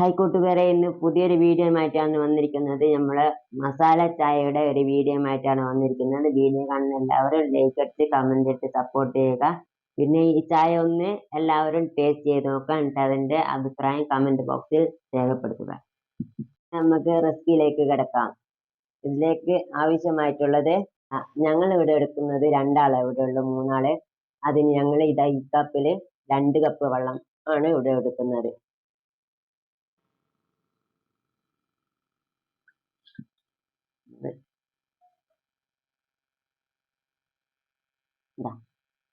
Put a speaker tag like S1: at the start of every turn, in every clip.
S1: Hi കൂട്ടുകാരെ ഇന്ന് പുതിയൊരു വീഡിയോ ആയിട്ടാണ് വന്നിരിക്കുന്നത്. നമ്മൾ മസാല ചായയുടെ ഒരു വീഡിയോ ആയിട്ടാണ് വന്നിരിക്കുന്നത്. വീഡിയോ കാണുന്ന എല്ലാവരും ലൈക്ക് അടിച്ച് കമന്റ് ഇട്ട് സപ്പോർട്ട് ചെയ്യുക. പിന്നെ ഈ ചായ ഒന്ന് എല്ലാവരും ടേസ്റ്റ് ചെയ്ത് നോക്കുക. എന്നിട്ട് അതിന്റെ അഭിപ്രായം കമന്റ് ബോക്സിൽ രേഖപ്പെടുത്തുക. നമുക്ക് റെസിപ്പിയിലേക്ക് കിടക്കാം. ഇതിലേക്ക് ആവശ്യമായിട്ടുള്ളത് ഞങ്ങൾ ഇവിടെ എടുക്കുന്നത് രണ്ടാളെ ഇവിടെ ഉള്ളു മൂന്നാൾ. അതിന് ഞങ്ങൾ ഇതാ ഈ കപ്പിൽ രണ്ട് കപ്പ് വെള്ളം ആണ് ഇവിടെ എടുക്കുന്നത്.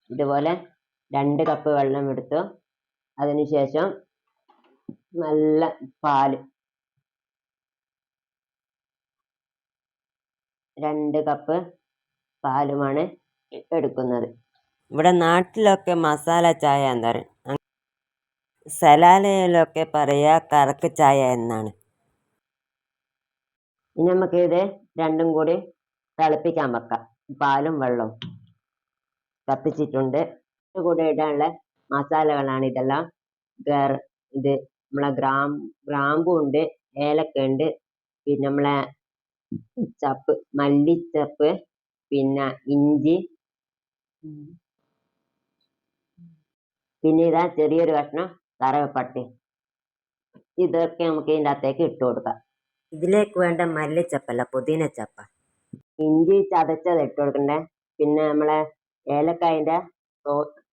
S1: ഇതുപോലെ രണ്ട് കപ്പ് വെള്ളം എടുത്തു. അതിനുശേഷം നല്ല പാൽ. രണ്ട് കപ്പ് പാലുമാണ് എടുക്കുന്നത്. ഇവിടെ നാട്ടിലൊക്കെ മസാല ചായ എന്ന് പറയുക സലാലയിലൊക്കെ പറയുക കറക്ക് ചായ എന്നാണ്. ഇനി നമുക്ക് ഇത് രണ്ടും കൂടി തിളപ്പിക്കാൻ വെക്കാം. പാലും വെള്ളവും. കത്തിച്ചിട്ടുണ്ട്. കൂടെ ഇടാനുള്ള മസാലകളാണ് ഇതെല്ലാം. ഗർ ഇത് നമ്മളെ ഗ്രാം ഗ്രാമ്പു ഉണ്ട് ഏലക്ക ഉണ്ട് പിന്നെ നമ്മളെ ചപ്പ് മല്ലിച്ചപ്പ് പിന്നെ ഇഞ്ചി. പിന്നെ ഇതാ ചെറിയൊരു കഷ്ണം കറവപ്പട്ടി ഇതൊക്കെ നമുക്ക് ഇതിന്റെ അകത്തേക്ക് ഇട്ട് കൊടുക്കാം. ഇതിലേക്ക് വേണ്ട മല്ലിച്ചപ്പല്ല പുതിനച്ചപ്പ. ഇഞ്ചി ചതച്ചത് ഇട്ട് കൊടുക്കണ്ടേ? പിന്നെ നമ്മളെ ഏലക്കായന്റെ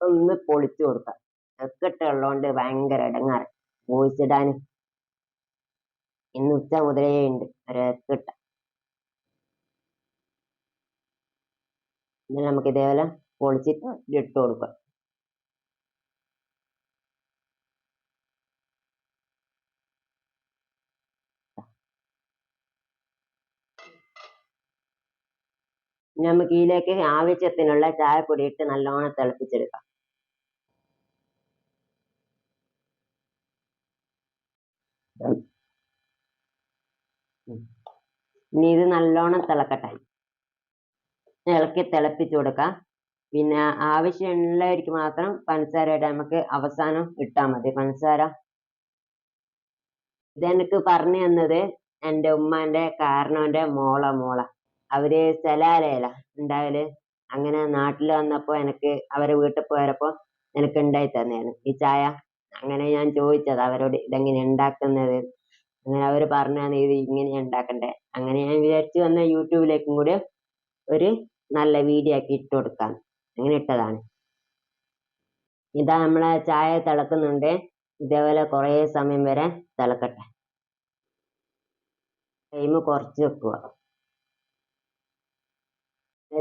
S1: ഒന്ന് പൊളിച്ചു കൊടുക്കാം. ഒക്കെ കൊണ്ട് ഭയങ്കര ഇടങ്ങാറ്. വോയിസ് ഇന്ന് ഉച്ച മുതലേ ഉണ്ട് ഒരൊക്കെ ഇട്ട എന്നിട്ട് നമുക്ക് ഇതേപോലെ പൊളിച്ചിട്ട് ഇട്ട് കൊടുക്കാം. നമുക്ക് ഇതിലേക്ക് ആവശ്യത്തിനുള്ള ചായപ്പൊടി ഇട്ട് നല്ലോണം തിളപ്പിച്ചെടുക്കാം. ഇനി ഇത് നല്ലോണം തിളക്കട്ടെ. ഇളക്കി തിളപ്പിച്ചു കൊടുക്കാം. പിന്നെ ആവശ്യമുള്ളവർക്ക് മാത്രം പഞ്ചസാര നമുക്ക് അവസാനം ഇട്ടാൽ മതി. പഞ്ചസാര. ഇതെനിക്ക് പറഞ്ഞു തന്നത് എന്റെ ഉമ്മാന്റെ കാരണവന്റെ മോള മോള. അവർ സലാലയില ഉണ്ടാവൽ. അങ്ങനെ നാട്ടിൽ വന്നപ്പോ എനിക്ക് അവരെ വീട്ടിൽ പോയപ്പോ എനിക്ക് ഉണ്ടായി തന്നെയാണ് ഈ ചായ? അങ്ങനെ ഞാൻ ചോദിച്ചത് അവരോട് ഇതെങ്ങനെ ഉണ്ടാക്കുന്നത് അങ്ങനെ അവർ പറഞ്ഞു പറഞ്ഞാണ് ഇത് ഇങ്ങനെ ഉണ്ടാക്കണ്ടേ അങ്ങനെ ഞാൻ വിചാരിച്ചു വന്ന യൂട്യൂബിലേക്കും കൂടി ഒരു നല്ല വീഡിയോ ആക്കി ഇട്ട് കൊടുക്കാൻ. അങ്ങനെ ഇട്ടതാണ്. ഇതാ നമ്മളെ ചായ തിളക്കുന്നുണ്ട്. ഇതേപോലെ കുറേ സമയം വരെ തിളക്കട്ടെ. ടൈം കുറച്ച് വെക്കുക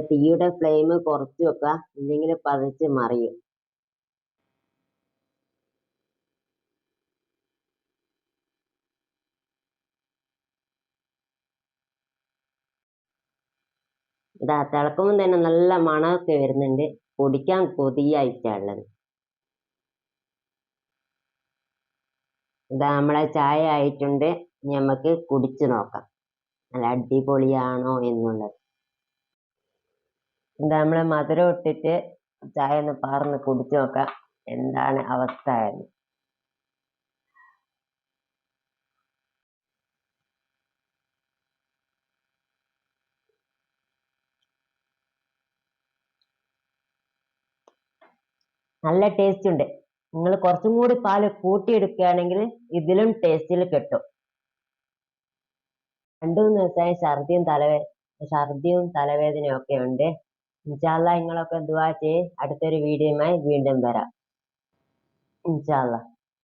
S1: തീയുടെ ഫ്ലെയിം കുറച്ച് വെക്കുക ഇല്ലെങ്കിൽ പതച്ച് മറിയും. ഇതാ തിളക്കുമ്പോൾ തന്നെ നല്ല മണമൊക്കെ വരുന്നുണ്ട്. കുടിക്കാൻ കൊതിയായിട്ടുള്ളത് ഇതാ നമ്മളെ ചായ ആയിട്ടുണ്ട്. നമുക്ക് കുടിച്ചു നോക്കാം. നല്ല അടിപൊളിയാണോ എന്നുള്ളത്. എന്താ നമ്മളെ മധുരം ഇട്ടിട്ട് ചായ ഒന്ന് പാർന്ന് കുടിച്ചു നോക്കാം എന്താണ് അവസ്ഥ എന്ന്. നല്ല ടേസ്റ്റ് ഉണ്ട്. നിങ്ങൾ കുറച്ചും കൂടി പാൽ കൂട്ടിയെടുക്കുകയാണെങ്കിൽ ഇതിലും ടേസ്റ്റിൽ കിട്ടും. രണ്ടു മൂന്ന് ദിവസമായി ഛർദിയും തലവേ ഛർദിയും തലവേദനയും ഒക്കെ ഉണ്ട്. ഇൻഷാല്ല നിങ്ങളൊക്കെ ദുവാ ചെയ്യ്? അടുത്തൊരു വീഡിയോയുമായി വീണ്ടും വരാം. ഇൻഷാല്ല